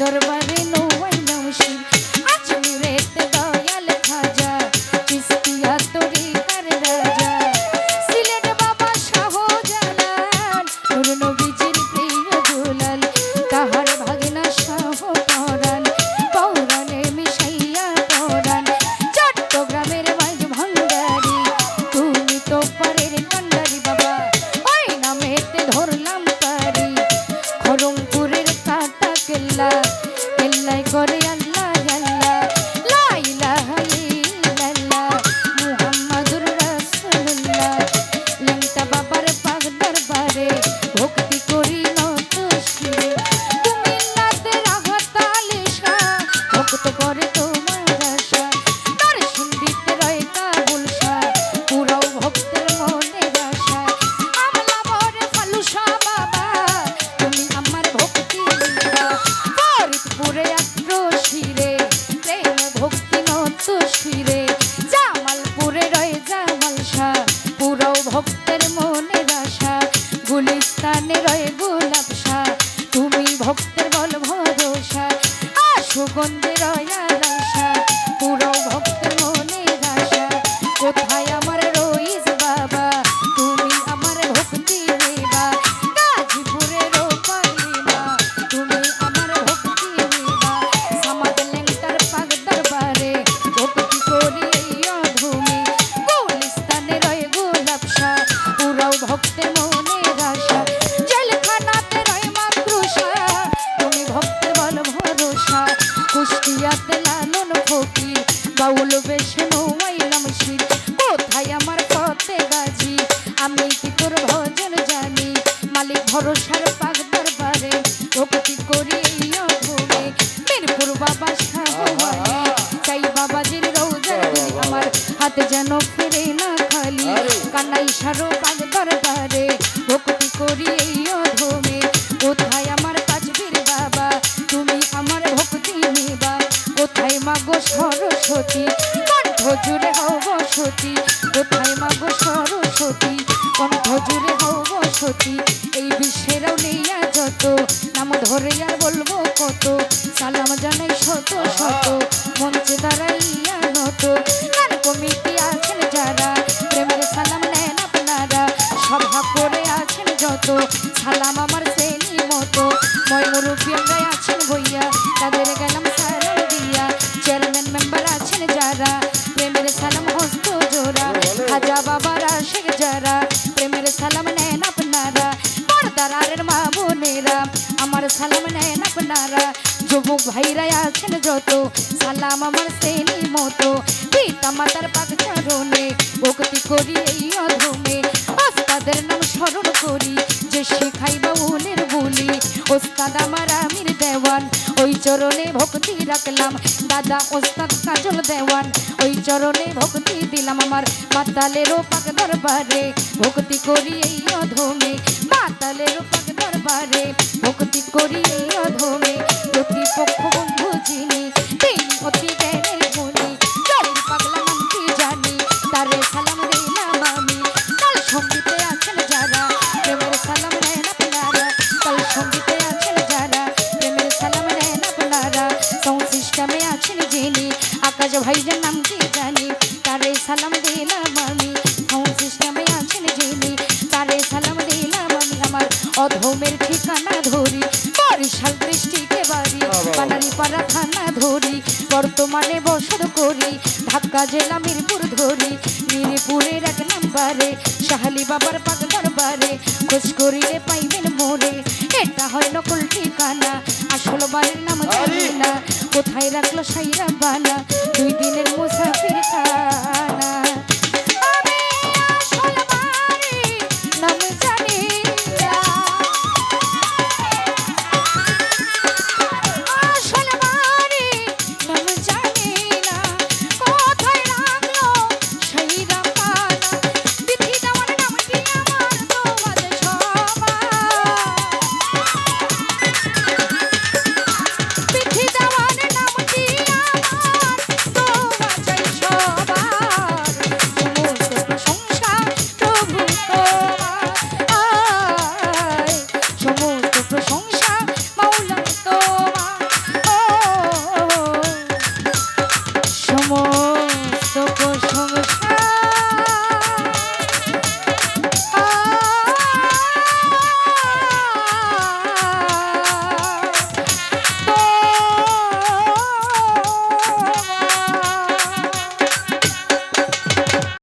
দরবারে সালাম জানাই শত শত। যুবক ভাইরা আছেন যত, সালাম আমার সেই মতো। পিতা মাতার পাক চরণে, ভক্তি করি এই অধমে। ওস্তাদের নাম স্মরণ করি, যে শেখাই বাউলের বলি। ওস্তাদ আমার আমির দেওয়ান, ওই চরণে ভক্তি রাখলাম। দাদা ওস্তাদ কাজল দেওয়ান, ওই চরণে ভক্তি দিলাম আমার। মাতালেরও পাক দরবারে ভক্তি করি এই অধমে। মাতালেরও পাক দরবারে ভক্তি করি এই সিস্টেমে আছেন যিনি। আকাশ ভাইজান নাম কি জানি? তারে সালাম দিলাম আমি। হোম সিস্টেমে আছেন যিনি? তারে সালাম দিলাম আমি। আমার অধমের ঠিকানা ধরি। বরিশাল দৃষ্টিকে বাড়ি। পানারিপাড়া থানা ধরি। বর্তমানে বসত করি। ঢাকা জেলা মিরপুর ধরি। মিরপুরের এক নাম্বারে। শাহালি বাবার পাক দরবারে। খোঁজ করিলে পাইবেন মোরে। এটা হয় নকল ঠিকানা। আসল বাড়ির নাম জানি না। কোথায় রাখল সাইয়া বালা? দুই দিনের মোসাফির খা